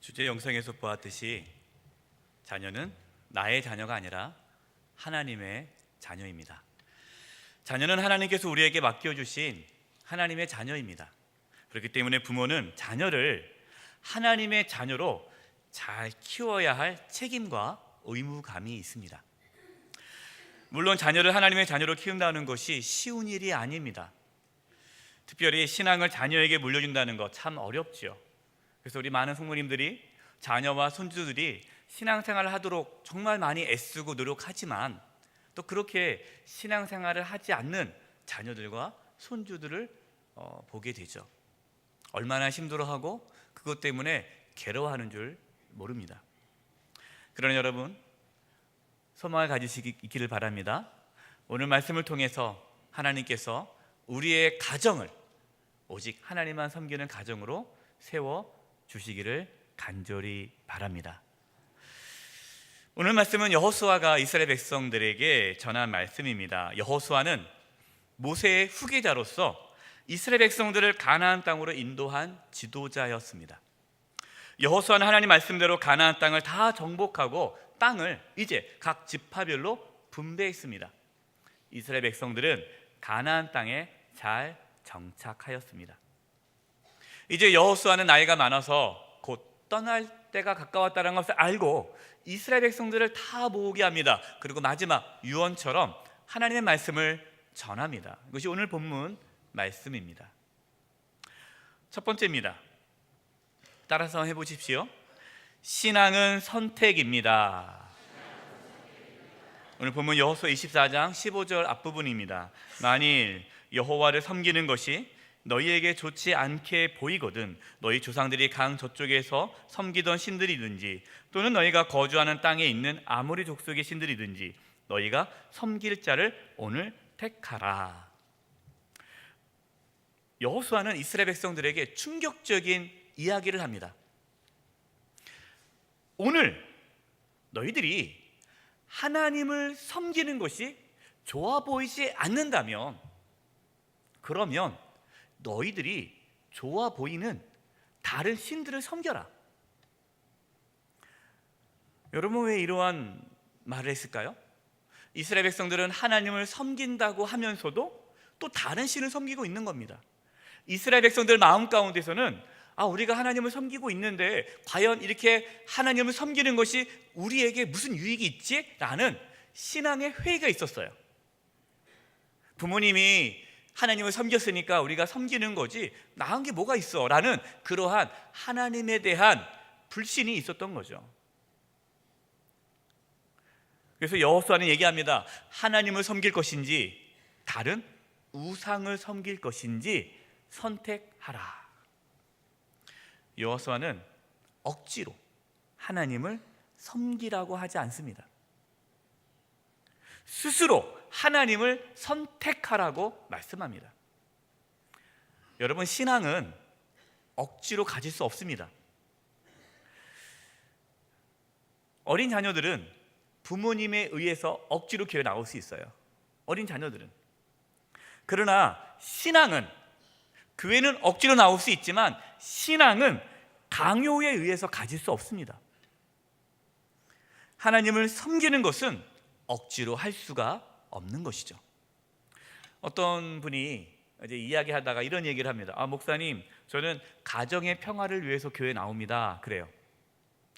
주제 영상에서 보았듯이 자녀는 나의 자녀가 아니라 하나님의 자녀입니다. 자녀는 하나님께서 우리에게 맡겨주신 하나님의 자녀입니다. 그렇기 때문에 부모는 자녀를 하나님의 자녀로 잘 키워야 할 책임과 의무감이 있습니다. 물론 자녀를 하나님의 자녀로 키운다는 것이 쉬운 일이 아닙니다. 특별히 신앙을 자녀에게 물려준다는 것 참 어렵지요. 그래서 우리 많은 성모님들이 자녀와 손주들이 신앙생활을 하도록 정말 많이 애쓰고 노력하지만 또 그렇게 신앙생활을 하지 않는 자녀들과 손주들을 어, 보게 되죠. 얼마나 힘들어하고 그것 때문에 괴로워하는 줄 모릅니다. 그러나 여러분 소망을 가지시기를 바랍니다. 오늘 말씀을 통해서 하나님께서 우리의 가정을 오직 하나님만 섬기는 가정으로 세워 주시기를 간절히 바랍니다. 오늘 말씀은 여호수아가 이스라엘 백성들에게 전한 말씀입니다. 여호수아는 모세의 후계자로서 이스라엘 백성들을 가나안 땅으로 인도한 지도자였습니다. 여호수아는 하나님 말씀대로 가나안 땅을 다 정복하고 땅을 이제 각 지파별로 분배했습니다. 이스라엘 백성들은 가나안 땅에 잘 정착하였습니다. 이제 여호수아는 나이가 많아서 곧 떠날 때가 가까웠다는 것을 알고 이스라엘 백성들을 다 모으게 합니다. 그리고 마지막 유언처럼 하나님의 말씀을 전합니다. 이것이 오늘 본문 말씀입니다. 첫 번째입니다. 따라서 해보십시오. 신앙은 선택입니다. 오늘 본문 여호수아 24장 15절 앞부분입니다. 만일 여호와를 섬기는 것이 너희에게 좋지 않게 보이거든 너희 조상들이 강 저쪽에서 섬기던 신들이든지 또는 너희가 거주하는 땅에 있는 아모리 족속의 신들이든지 너희가 섬길 자를 오늘 택하라. 여호수아는 이스라엘 백성들에게 충격적인 이야기를 합니다. 오늘 너희들이 하나님을 섬기는 것이 좋아 보이지 않는다면 그러면 너희들이 좋아 보이는 다른 신들을 섬겨라. 여러분 왜 이러한 말을 했을까요? 이스라엘 백성들은 하나님을 섬긴다고 하면서도 또 다른 신을 섬기고 있는 겁니다. 이스라엘 백성들 마음 가운데서는 아 우리가 하나님을 섬기고 있는데 과연 이렇게 하나님을 섬기는 것이 우리에게 무슨 유익이 있지? 라는 신앙의 회의가 있었어요. 부모님이 하나님을 섬겼으니까 우리가 섬기는 거지 나은 게 뭐가 있어? 라는 그러한 하나님에 대한 불신이 있었던 거죠. 그래서 여호수아는 얘기합니다. 하나님을 섬길 것인지 다른 우상을 섬길 것인지 선택하라. 여호수아는 억지로 하나님을 섬기라고 하지 않습니다. 스스로 하나님을 선택하라고 말씀합니다. 여러분 신앙은 억지로 가질 수 없습니다. 어린 자녀들은 부모님에 의해서 억지로 교회 나올 수 있어요. 어린 자녀들은. 그러나 신앙은 교회는 억지로 나올 수 있지만 신앙은 강요에 의해서 가질 수 없습니다. 하나님을 섬기는 것은 억지로 할 수가 없는 것이죠. 어떤 분이 이제 이야기하다가 이런 얘기를 합니다. 아 목사님, 저는 가정의 평화를 위해서 교회 나옵니다. 그래요.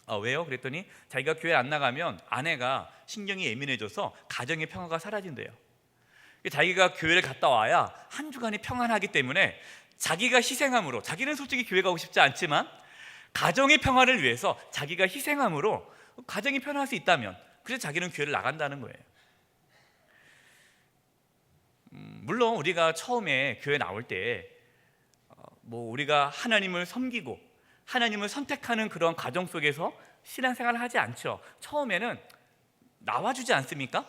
아, 왜요? 그랬더니 자기가 교회 안 나가면 아내가 신경이 예민해져서 가정의 평화가 사라진대요. 자기가 교회를 갔다 와야 한 주간이 평안하기 때문에 자기가 희생함으로 자기는 솔직히 교회 가고 싶지 않지만 가정의 평화를 위해서 자기가 희생함으로 가정이 편할 수 있다면 그래서 자기는 교회를 나간다는 거예요. 음, 물론 우리가 처음에 교회 나올 때뭐 어, 우리가 하나님을 섬기고 하나님을 선택하는 그런 과정 속에서 신앙생활을 하지 않죠. 처음에는 나와주지 않습니까?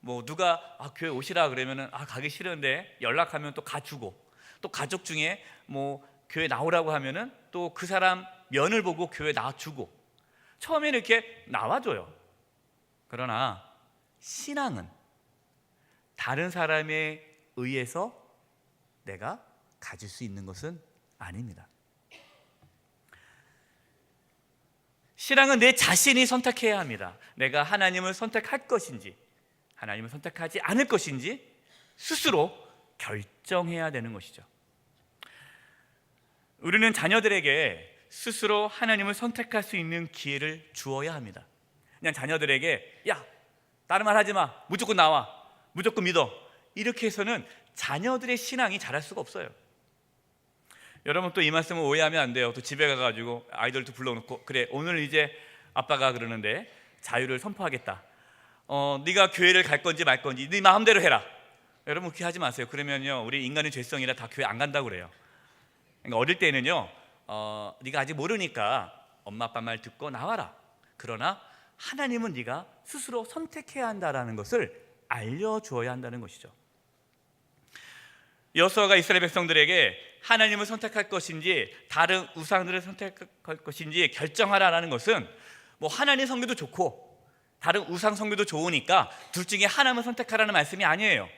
뭐 누가 아, 교회 오시라 그러면은 아 가기 싫은데 연락하면 또 가주고 또 가족 중에 뭐 교회 나오라고 하면은 또 그 사람 면을 보고 교회 나주고 처음에는 이렇게 나와줘요. 그러나 신앙은 다른 사람에 의해서 내가 가질 수 있는 것은 아닙니다. 신앙은 내 자신이 선택해야 합니다. 내가 하나님을 선택할 것인지, 하나님을 선택하지 않을 것인지 스스로 결정해야 되는 것이죠. 우리는 자녀들에게 스스로 하나님을 선택할 수 있는 기회를 주어야 합니다. 그냥 자녀들에게 야 다른 말 하지 마 무조건 나와 무조건 믿어 이렇게 해서는 자녀들의 신앙이 자랄 수가 없어요. 여러분 또 이 말씀을 오해하면 안 돼요. 또 집에 가가지고 아이들도 불러놓고 그래 오늘 이제 아빠가 그러는데 자유를 선포하겠다. 어 네가 교회를 갈 건지 말 건지 네 마음대로 해라. 여러분 그렇게 하지 마세요. 그러면요 우리 인간의 죄성이라 다 교회 안 간다고 그래요. 그러니까 어릴 때는요 어, 네가 아직 모르니까 엄마 아빠 말 듣고 나와라. 그러나 하나님은 네가 스스로 선택해야 한다라는 것을 알려주어야 한다는 것이죠. 여호수아가 이스라엘 백성들에게 하나님을 선택할 것인지 다른 우상들을 선택할 것인지 결정하라라는 것은 뭐 하나님 성교도 좋고 다른 우상 성교도 좋으니까 둘 중에 하나만 선택하라는 말씀이 아니에요.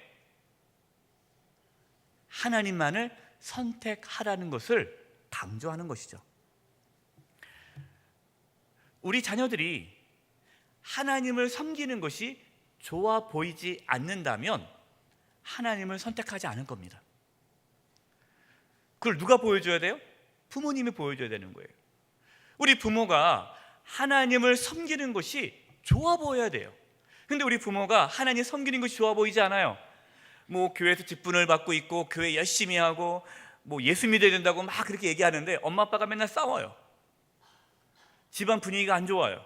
하나님만을 선택하라는 것을 강조하는 것이죠. 우리 자녀들이 하나님을 섬기는 것이 좋아 보이지 않는다면 하나님을 선택하지 않을 겁니다. 그걸 누가 보여줘야 돼요? 부모님이 보여줘야 되는 거예요. 우리 부모가 하나님을 섬기는 것이 좋아 보여야 돼요. 근데 우리 부모가 하나님 섬기는 것이 좋아 보이지 않아요. 뭐 교회에서 직분을 받고 있고 교회 열심히 하고 뭐 예수 믿어야 된다고 막 그렇게 얘기하는데 엄마 아빠가 맨날 싸워요. 집안 분위기가 안 좋아요.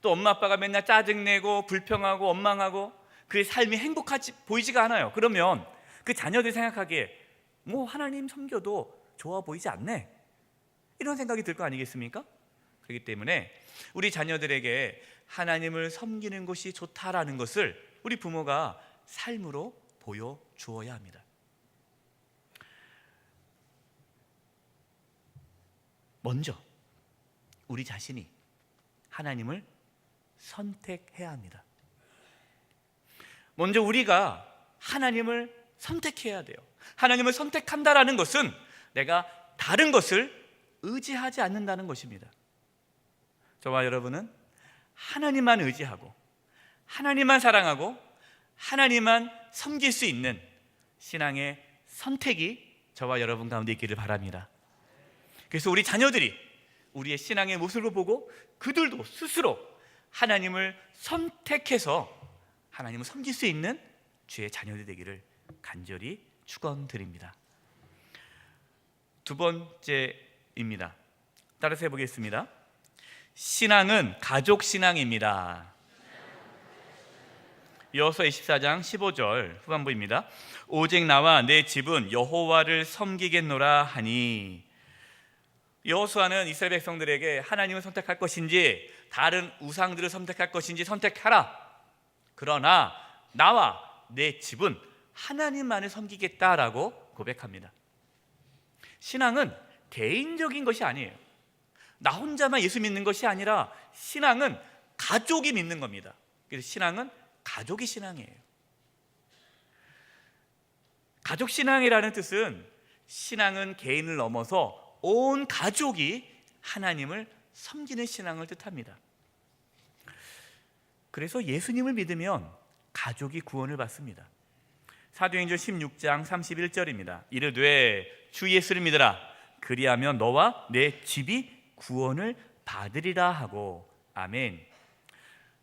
또 엄마 아빠가 맨날 짜증내고 불평하고 원망하고 그의 삶이 행복하지 보이지가 않아요. 그러면 그 자녀들이 생각하기에 뭐 하나님 섬겨도 좋아 보이지 않네. 이런 생각이 들 거 아니겠습니까? 그렇기 때문에 우리 자녀들에게 하나님을 섬기는 것이 좋다라는 것을 우리 부모가 삶으로 보여 주어야 합니다. 먼저 우리 자신이 하나님을 선택해야 합니다. 먼저 우리가 하나님을 선택해야 돼요. 하나님을 선택한다라는 것은 내가 다른 것을 의지하지 않는다는 것입니다. 저와 여러분은 하나님만 의지하고 하나님만 사랑하고 하나님만 섬길 수 있는 신앙의 선택이 저와 여러분 가운데 있기를 바랍니다. 그래서 우리 자녀들이 우리의 신앙의 모습을 보고 그들도 스스로 하나님을 선택해서 하나님을 섬길 수 있는 주의 자녀들 되기를 간절히 축원드립니다. 두 번째입니다. 따라서 해보겠습니다. 신앙은 가족 신앙입니다. 여호수아 24장 15절 후반부입니다. 오직 나와 내 집은 여호와를 섬기겠노라 하니 여호수아는 이스라엘 백성들에게 하나님을 선택할 것인지 다른 우상들을 선택할 것인지 선택하라. 그러나 나와 내 집은 하나님만을 섬기겠다라고 고백합니다. 신앙은 개인적인 것이 아니에요. 나 혼자만 예수 믿는 것이 아니라 신앙은 가족이 믿는 겁니다. 그래서 신앙은 가족이 신앙이에요. 가족 신앙이라는 뜻은 신앙은 개인을 넘어서 온 가족이 하나님을 섬기는 신앙을 뜻합니다. 그래서 예수님을 믿으면 가족이 구원을 받습니다. 사도행전 16장 31절입니다. 이르되 주 예수를 믿으라 그리하면 너와 내 집이 구원을 받으리라 하고 아멘.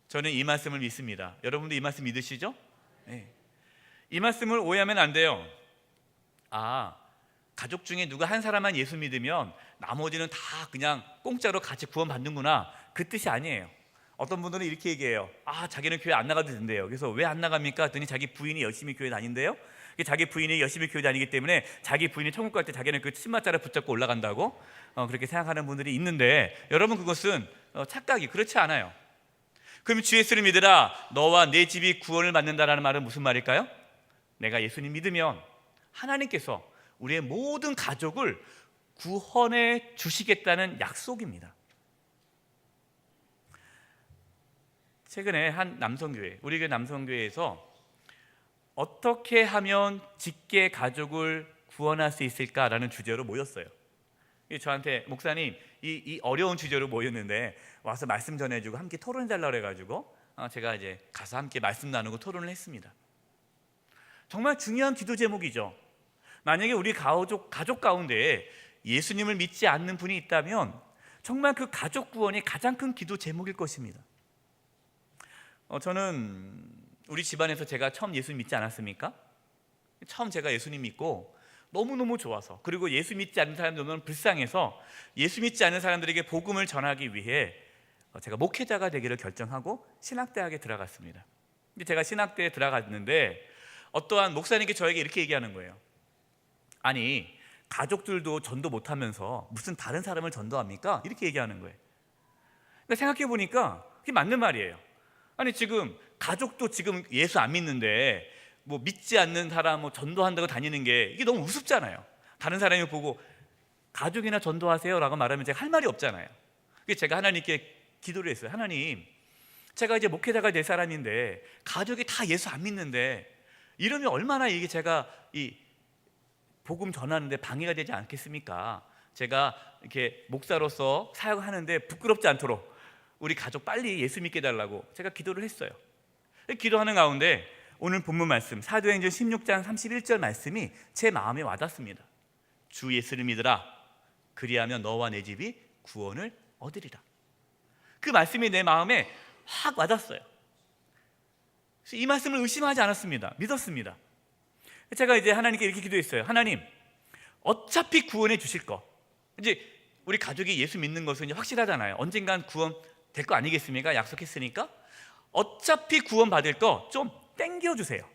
저는 이 말씀을 믿습니다. 여러분도 이 말씀 믿으시죠? 네. 이 말씀을 오해하면 안 돼요. 아, 가족 중에 누가 한 사람만 예수 믿으면 나머지는 다 그냥 공짜로 같이 구원받는구나. 그 뜻이 아니에요. 어떤 분들은 이렇게 얘기해요. 아, 자기는 교회 안 나가도 된대요. 그래서 왜 안 나갑니까? 했더니 자기 부인이 열심히 교회 다닌대요. 자기 부인이 열심히 교회 다니기 때문에 자기 부인이 천국 갈 때 자기는 그 치마자를 붙잡고 올라간다고 어, 그렇게 생각하는 분들이 있는데 여러분 그것은 어, 착각이 그렇지 않아요. 그럼 주 예수를 믿으라 너와 내 집이 구원을 받는다라는 말은 무슨 말일까요? 내가 예수님 믿으면 하나님께서 우리의 모든 가족을 구원해 주시겠다는 약속입니다. 최근에 한 남성교회, 우리 교회 남성교회에서 어떻게 하면 직계 가족을 구원할 수 있을까라는 주제로 모였어요. 저한테 목사님 이, 이 어려운 주제로 모였는데 와서 말씀 전해주고 함께 토론해 달라 그래가지고 어, 제가 이제 가서 함께 말씀 나누고 토론을 했습니다. 정말 중요한 기도 제목이죠. 만약에 우리 가족 가족 가운데 예수님을 믿지 않는 분이 있다면 정말 그 가족 구원이 가장 큰 기도 제목일 것입니다. 어, 저는 우리 집안에서 제가 처음 예수 믿지 않았습니까? 처음 제가 예수님 믿고 너무너무 좋아서 그리고 예수 믿지 않는 사람들 너무 불쌍해서 예수 믿지 않는 사람들에게 복음을 전하기 위해 어, 제가 목회자가 되기를 결정하고 신학대학에 들어갔습니다. 근데 제가 신학대에 들어갔는데 어떠한 목사님께 저에게 이렇게 얘기하는 거예요. 아니 가족들도 전도 못하면서 무슨 다른 사람을 전도합니까? 이렇게 얘기하는 거예요. 근데 생각해 보니까 그게 맞는 말이에요. 아니 지금 가족도 지금 예수 안 믿는데 뭐 믿지 않는 사람 뭐 전도한다고 다니는 게 이게 너무 우습잖아요. 다른 사람이 보고 가족이나 전도하세요라고 말하면 제가 할 말이 없잖아요. 그래서 제가 하나님께 기도를 했어요. 하나님, 제가 이제 목회자가 될 사람인데 가족이 다 예수 안 믿는데 이러면 얼마나 이게 제가 이 복음 전하는데 방해가 되지 않겠습니까? 제가 이렇게 목사로서 사역하는데 부끄럽지 않도록 우리 가족 빨리 예수 믿게 달라고 제가 기도를 했어요. 기도하는 가운데 오늘 본문 말씀 사도행전 16장 31절 말씀이 제 마음에 와닿습니다. 주 예수를 믿으라. 그리하면 너와 내 집이 구원을 얻으리라. 그 말씀이 내 마음에 확 와닿았어요. 이 말씀을 의심하지 않았습니다. 믿었습니다. 제가 이제 하나님께 이렇게 기도했어요. 하나님, 어차피 구원해 주실 거. 이제 우리 가족이 예수 믿는 것은 확실하잖아요. 언젠간 구원 될 거 아니겠습니까? 약속했으니까. 어차피 구원 받을 거 좀 땡겨 주세요.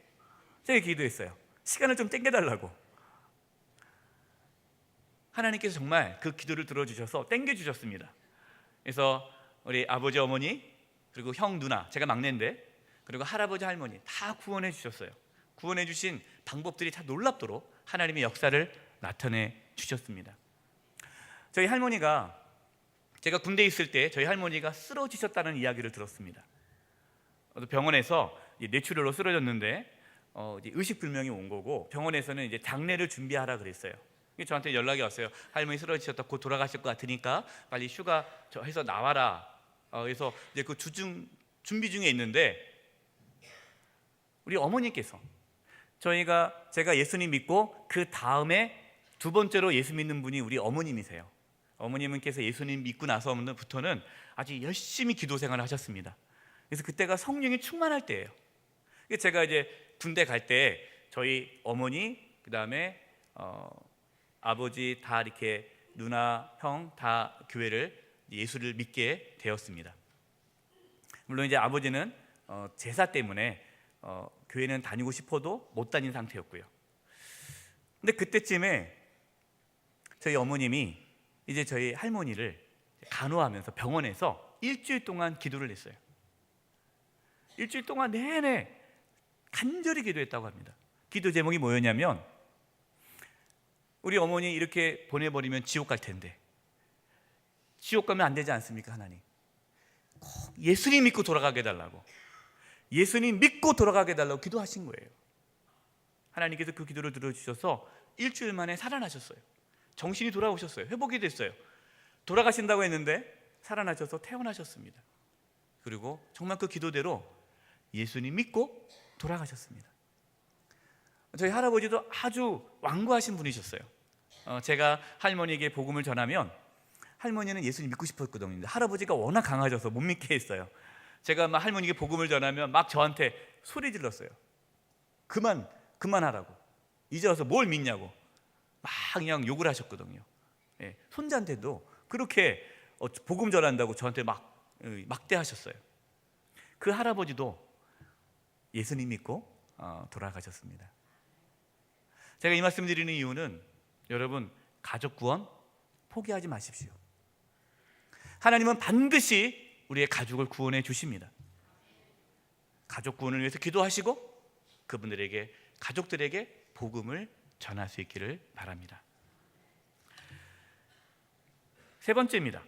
제가 기도했어요. 시간을 좀 땡겨 달라고. 하나님께서 정말 그 기도를 들어주셔서 땡겨 주셨습니다. 그래서 우리 아버지 어머니 그리고 형 누나 제가 막내인데 그리고 할아버지 할머니 다 구원해 주셨어요. 구원해 주신 방법들이 다 놀랍도록 하나님의 역사를 나타내 주셨습니다. 저희 할머니가 제가 군대에 있을 때 저희 할머니가 쓰러지셨다는 이야기를 들었습니다. 병원에서 뇌출혈로 쓰러졌는데 어, 의식 불명이 온 거고 병원에서는 이제 장례를 준비하라 그랬어요. 저한테 연락이 왔어요. 할머니 쓰러지셨다 곧 돌아가실 것 같으니까 빨리 휴가 해서 나와라. 어, 그래서 이제 그 주중 준비 중에 있는데 우리 어머니께서 저희가 제가 예수님 믿고 그 다음에 두 번째로 예수 믿는 분이 우리 어머님이세요. 어머님께서 예수님 믿고 나서부터는 아주 열심히 기도 생활을 하셨습니다. 그래서 그때가 성령이 충만할 때예요. 제가 이제 군대 갈 때 저희 어머니 그 다음에 어, 아버지 다 이렇게 누나 형 다 교회를 예수를 믿게 되었습니다. 물론 이제 아버지는 어, 제사 때문에 어, 교회는 다니고 싶어도 못 다닌 상태였고요. 근데 그때쯤에 저희 어머님이 이제 저희 할머니를 간호하면서 병원에서 일주일 동안 기도를 했어요. 일주일 동안 내내 간절히 기도했다고 합니다. 기도 제목이 뭐였냐면 우리 어머니 이렇게 보내버리면 지옥 갈 텐데 지옥 가면 안 되지 않습니까 하나님? 꼭 예수님 믿고 돌아가게 해달라고 예수님 믿고 돌아가게 해달라고 기도하신 거예요. 하나님께서 그 기도를 들어주셔서 일주일 만에 살아나셨어요. 정신이 돌아오셨어요. 회복이 됐어요. 돌아가신다고 했는데 살아나셔서 태어나셨습니다. 그리고 정말 그 기도대로 예수님 믿고 돌아가셨습니다. 저희 할아버지도 아주 완고하신 분이셨어요. 어, 제가 할머니에게 복음을 전하면 할머니는 예수님 믿고 싶었거든요. 할아버지가 워낙 강하셔서 못 믿게 했어요. 제가 막 할머니에게 복음을 전하면 막 저한테 소리 질렀어요. 그만 그만하라고. 이제 와서 뭘 믿냐고. 막 그냥 욕을 하셨거든요. 예, 손자한테도 그렇게 어, 복음 전한다고 저한테 막 어, 막대하셨어요. 그 할아버지도 예수님 믿고 어, 돌아가셨습니다. 제가 이 말씀 드리는 이유는 여러분 가족 구원 포기하지 마십시오. 하나님은 반드시 우리의 가족을 구원해 주십니다. 가족 구원을 위해서 기도하시고 그분들에게 가족들에게 복음을 전할 수 있기를 바랍니다. 세 번째입니다.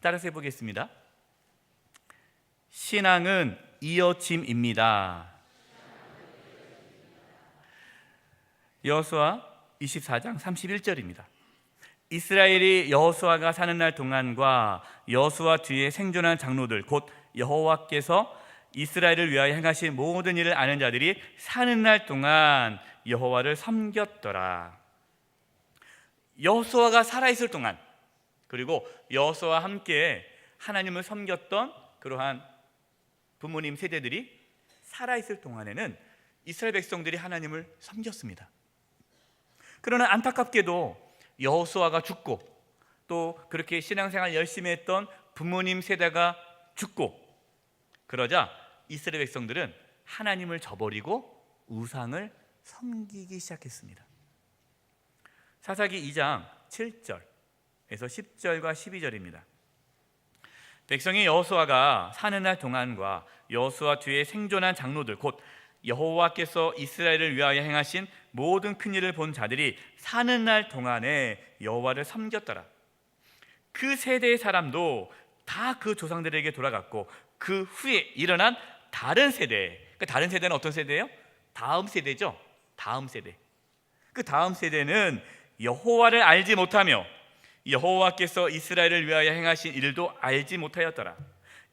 따라서 해보겠습니다. 신앙은 이어짐입니다. 여수와 24장 31절입니다. 이스라엘이 여호수아가 사는 날 동안과 여호수아 뒤에 생존한 장로들 곧 여호와께서 이스라엘을 위하여 행하신 모든 일을 아는 자들이 사는 날 동안 여호와를 섬겼더라. 여호수아가 살아 있을 동안 그리고 여호수아와 함께 하나님을 섬겼던 그러한 부모님 세대들이 살아 있을 동안에는 이스라엘 백성들이 하나님을 섬겼습니다. 그러나 안타깝게도 여호수아가 죽고 또 그렇게 신앙생활 열심히 했던 부모님 세대가 죽고 그러자 이스라엘 백성들은 하나님을 저버리고 우상을 섬기기 시작했습니다. 사사기 2장 7절에서 10절과 12절입니다. 백성이 여호수아가 사는 날 동안과 여호수아 뒤에 생존한 장로들 곧 여호와께서 이스라엘을 위하여 행하신 모든 큰 일을 본 자들이 사는 날 동안에 여호와를 섬겼더라. 그 세대의 사람도 다 그 조상들에게 돌아갔고 그 후에 일어난 다른 세대. 그 다른 세대는 어떤 세대예요? 다음 세대죠. 다음 세대. 그 다음 세대는 여호와를 알지 못하며 여호와께서 이스라엘을 위하여 행하신 일도 알지 못하였더라.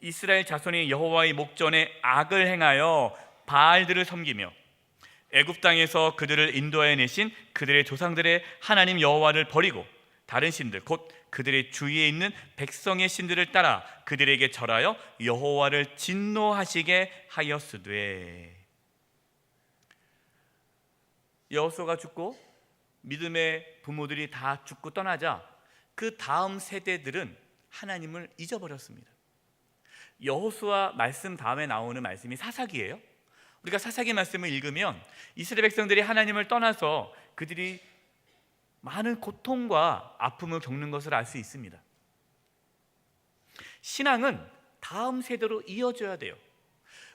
이스라엘 자손이 여호와의 목전에 악을 행하여 바알들을 섬기며 애굽 땅에서 그들을 인도하여 내신 그들의 조상들의 하나님 여호와를 버리고 다른 신들 곧 그들의 주위에 있는 백성의 신들을 따라 그들에게 절하여 여호와를 진노하시게 하였으되 여호수아가 죽고 믿음의 부모들이 다 죽고 떠나자 그 다음 세대들은 하나님을 잊어버렸습니다. 여호수아 말씀 다음에 나오는 말씀이 사사기예요. 우리가 사사기 말씀을 읽으면 이스라엘 백성들이 하나님을 떠나서 그들이 많은 고통과 아픔을 겪는 것을 알 수 있습니다. 신앙은 다음 세대로 이어져야 돼요.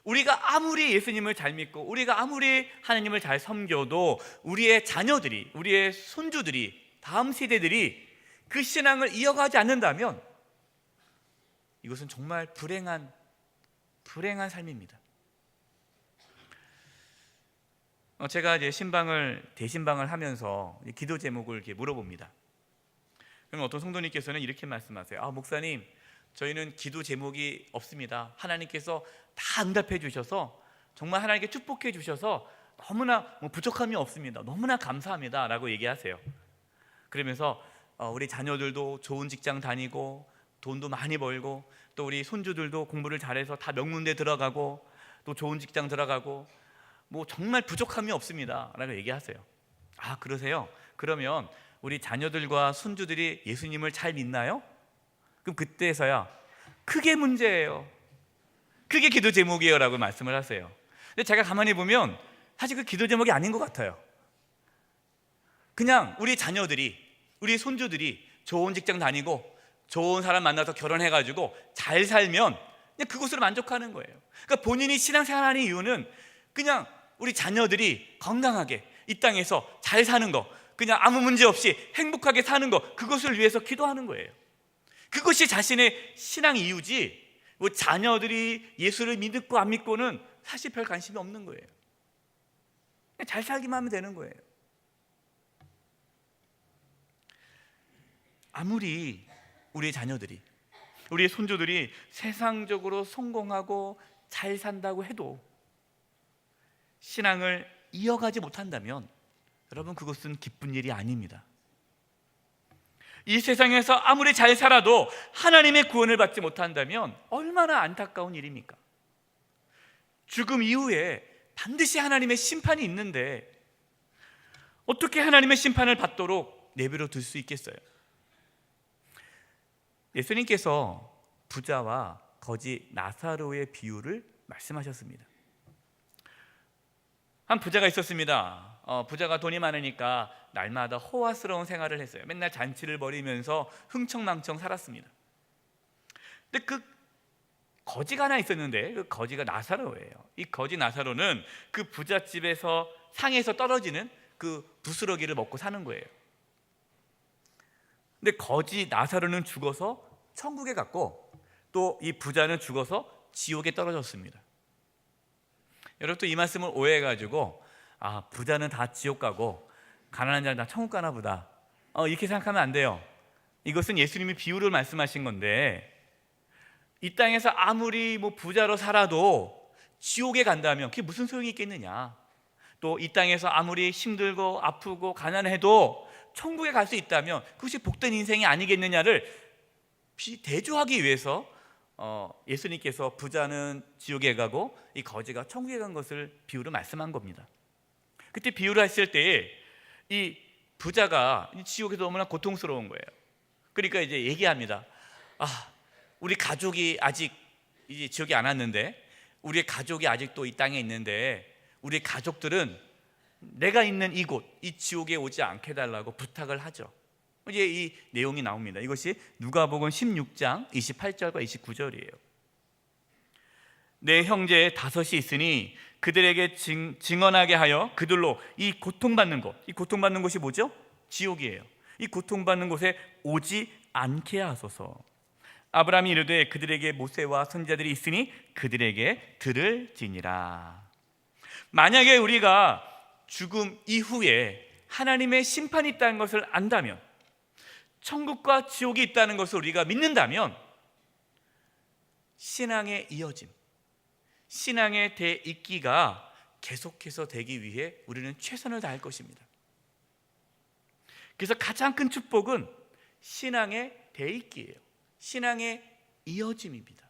우리가 아무리 예수님을 잘 믿고 우리가 아무리 하나님을 잘 섬겨도 우리의 자녀들이 우리의 손주들이 다음 세대들이 그 신앙을 이어가지 않는다면 이것은 정말 불행한 불행한 삶입니다. 어, 제가 이제 신방을 대신방을 하면서 기도 제목을 이렇게 물어봅니다. 그러면 어떤 성도님께서는 이렇게 말씀하세요. 아 목사님, 저희는 기도 제목이 없습니다. 하나님께서 다 응답해 주셔서 정말 하나님께 축복해 주셔서 너무나 뭐 부족함이 없습니다. 너무나 감사합니다라고 얘기하세요. 그러면서 어, 우리 자녀들도 좋은 직장 다니고 돈도 많이 벌고 또 우리 손주들도 공부를 잘해서 다 명문대 들어가고 또 좋은 직장 들어가고 뭐 정말 부족함이 없습니다라고 얘기하세요. 아 그러세요? 그러면 우리 자녀들과 손주들이 예수님을 잘 믿나요? 그럼 그때서야 크게 문제예요. 그게 기도 제목이에요 라고 말씀을 하세요. 근데 제가 가만히 보면 사실 그 기도 제목이 아닌 것 같아요. 그냥 우리 자녀들이 우리 손주들이 좋은 직장 다니고 좋은 사람 만나서 결혼해가지고 잘 살면 그냥 그것으로 만족하는 거예요. 그러니까 본인이 신앙생활하는 이유는 그냥 우리 자녀들이 건강하게 이 땅에서 잘 사는 거, 그냥 아무 문제 없이 행복하게 사는 거, 그것을 위해서 기도하는 거예요. 그것이 자신의 신앙 이유지, 뭐 자녀들이 예수를 믿고 안 믿고는 사실 별 관심이 없는 거예요. 잘 살기만 하면 되는 거예요. 아무리 우리 자녀들이, 우리 손주들이 세상적으로 성공하고 잘 산다고 해도 신앙을 이어가지 못한다면 여러분 그것은 기쁜 일이 아닙니다. 이 세상에서 아무리 잘 살아도 하나님의 구원을 받지 못한다면 얼마나 안타까운 일입니까? 죽음 이후에 반드시 하나님의 심판이 있는데 어떻게 하나님의 심판을 받도록 내버려 둘 수 있겠어요? 예수님께서 부자와 거지 나사로의 비유를 말씀하셨습니다. 한 부자가 있었습니다. 어, 부자가 돈이 많으니까 날마다 호화스러운 생활을 했어요. 맨날 잔치를 벌이면서 흥청망청 살았습니다. 근데 그 거지가 하나 있었는데 그 거지가 나사로예요. 이 거지 나사로는 그 부잣집에서 상에서 떨어지는 그 부스러기를 먹고 사는 거예요. 근데 거지 나사로는 죽어서 천국에 갔고 또 이 부자는 죽어서 지옥에 떨어졌습니다. 여러분 이 말씀을 오해해 가지고 아 부자는 다 지옥 가고 가난한 자는 다 천국 가나 보다 어, 이렇게 생각하면 안 돼요. 이것은 예수님이 비유를 말씀하신 건데 이 땅에서 아무리 뭐 부자로 살아도 지옥에 간다면 그게 무슨 소용이 있겠느냐? 또 이 땅에서 아무리 힘들고 아프고 가난해도 천국에 갈 수 있다면 그것이 복된 인생이 아니겠느냐를 비- 대조하기 위해서 어, 예수님께서 부자는 지옥에 가고 이 거지가 천국에 간 것을 비유로 말씀한 겁니다. 그때 비유를 했을 때에 이 부자가 이 지옥에서 너무나 고통스러운 거예요. 그러니까 이제 얘기합니다. 아, 우리 가족이 아직 이제 지옥에 안 왔는데 우리 가족이 아직도 이 땅에 있는데 우리 가족들은 내가 있는 이곳 이 지옥에 오지 않게 해달라고 부탁을 하죠. 이제 이 내용이 나옵니다. 이것이 누가복음 16장 28절과 29절이에요. 내 형제 다섯이 있으니 그들에게 증, 증언하게 하여 그들로 이 고통받는 곳, 이 고통받는 곳이 뭐죠? 지옥이에요. 이 고통받는 곳에 오지 않게 하소서. 아브라함이 이르되 그들에게 모세와 선지자들이 있으니 그들에게 들을지니라. 만약에 우리가 죽음 이후에 하나님의 심판이 있다는 것을 안다면 천국과 지옥이 있다는 것을 우리가 믿는다면 신앙의 이어짐, 신앙의 대익기가 계속해서 되기 위해 우리는 최선을 다할 것입니다. 그래서 가장 큰 축복은 신앙의 대익기예요. 신앙의 이어짐입니다.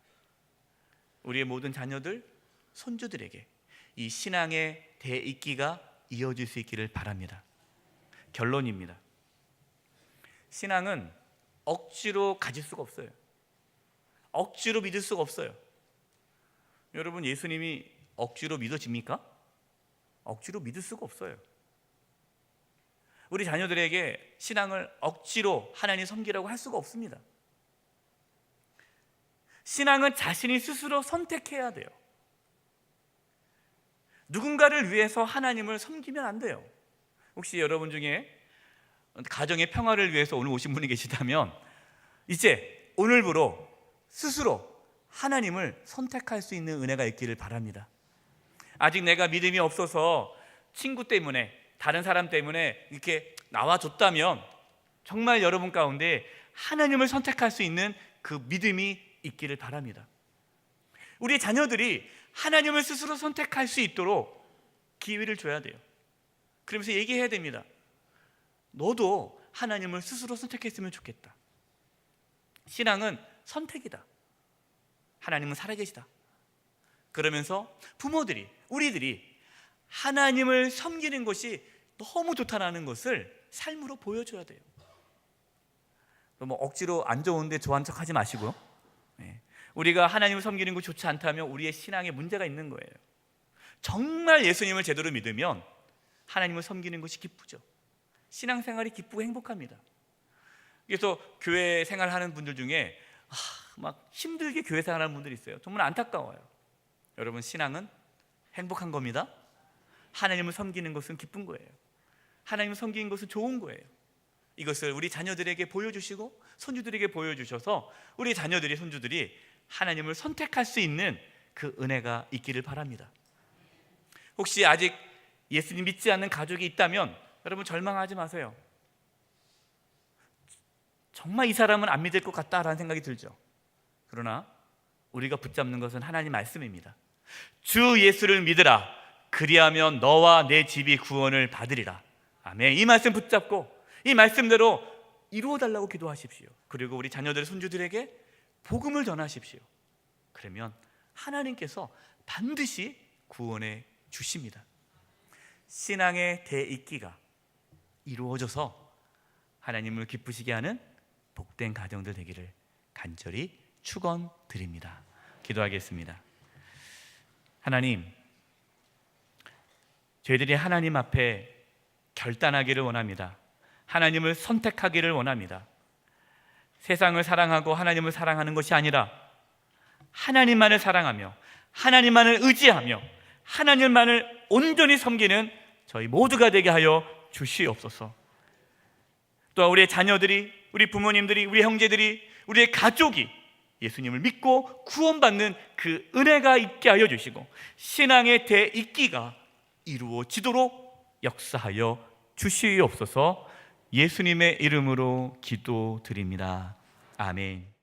우리의 모든 자녀들, 손주들에게 이 신앙의 대익기가 이어질 수 있기를 바랍니다. 결론입니다. 신앙은 억지로 가질 수가 없어요. 억지로 믿을 수가 없어요. 여러분 예수님이 억지로 믿어집니까? 억지로 믿을 수가 없어요. 우리 자녀들에게 신앙을 억지로 하나님 섬기라고 할 수가 없습니다. 신앙은 자신이 스스로 선택해야 돼요. 누군가를 위해서 하나님을 섬기면 안 돼요. 혹시 여러분 중에 가정의 평화를 위해서 오늘 오신 분이 계시다면 이제 오늘부로 스스로 하나님을 선택할 수 있는 은혜가 있기를 바랍니다. 아직 내가 믿음이 없어서 친구 때문에 다른 사람 때문에 이렇게 나와줬다면 정말 여러분 가운데 하나님을 선택할 수 있는 그 믿음이 있기를 바랍니다. 우리 자녀들이 하나님을 스스로 선택할 수 있도록 기회를 줘야 돼요. 그러면서 얘기해야 됩니다. 너도 하나님을 스스로 선택했으면 좋겠다. 신앙은 선택이다. 하나님은 살아계시다. 그러면서 부모들이, 우리들이 하나님을 섬기는 것이 너무 좋다라는 것을 삶으로 보여줘야 돼요. 뭐 억지로 안 좋은데 좋아한 척 하지 마시고요. 네. 우리가 하나님을 섬기는 것이 좋지 않다면 우리의 신앙에 문제가 있는 거예요. 정말 예수님을 제대로 믿으면 하나님을 섬기는 것이 기쁘죠. 신앙생활이 기쁘고 행복합니다. 그래서 교회 생활하는 분들 중에 아, 막 힘들게 교회 생활하는 분들이 있어요. 정말 안타까워요. 여러분 신앙은 행복한 겁니다. 하나님을 섬기는 것은 기쁜 거예요. 하나님을 섬기는 것은 좋은 거예요. 이것을 우리 자녀들에게 보여주시고 손주들에게 보여주셔서 우리 자녀들이 손주들이 하나님을 선택할 수 있는 그 은혜가 있기를 바랍니다. 혹시 아직 예수님 믿지 않는 가족이 있다면 여러분 절망하지 마세요. 정말 이 사람은 안 믿을 것 같다라는 생각이 들죠. 그러나 우리가 붙잡는 것은 하나님 말씀입니다. 주 예수를 믿으라. 그리하면 너와 내 집이 구원을 받으리라. 아멘. 이 말씀 붙잡고 이 말씀대로 이루어 달라고 기도하십시오. 그리고 우리 자녀들 손주들에게 복음을 전하십시오. 그러면 하나님께서 반드시 구원해 주십니다. 신앙의 대익기가 이루어져서 하나님을 기쁘시게 하는 복된 가정들 되기를 간절히 축원드립니다. 기도하겠습니다. 하나님, 저희들이 하나님 앞에 결단하기를 원합니다. 하나님을 선택하기를 원합니다. 세상을 사랑하고 하나님을 사랑하는 것이 아니라 하나님만을 사랑하며 하나님만을 의지하며 하나님만을 온전히 섬기는 저희 모두가 되게 하여 주시옵소서. 또한 우리의 자녀들이, 우리 부모님들이, 우리 형제들이, 우리의 가족이 예수님을 믿고 구원받는 그 은혜가 있게 하여 주시고 신앙의 대익기가 이루어지도록 역사하여 주시옵소서 예수님의 이름으로 기도드립니다. 아멘.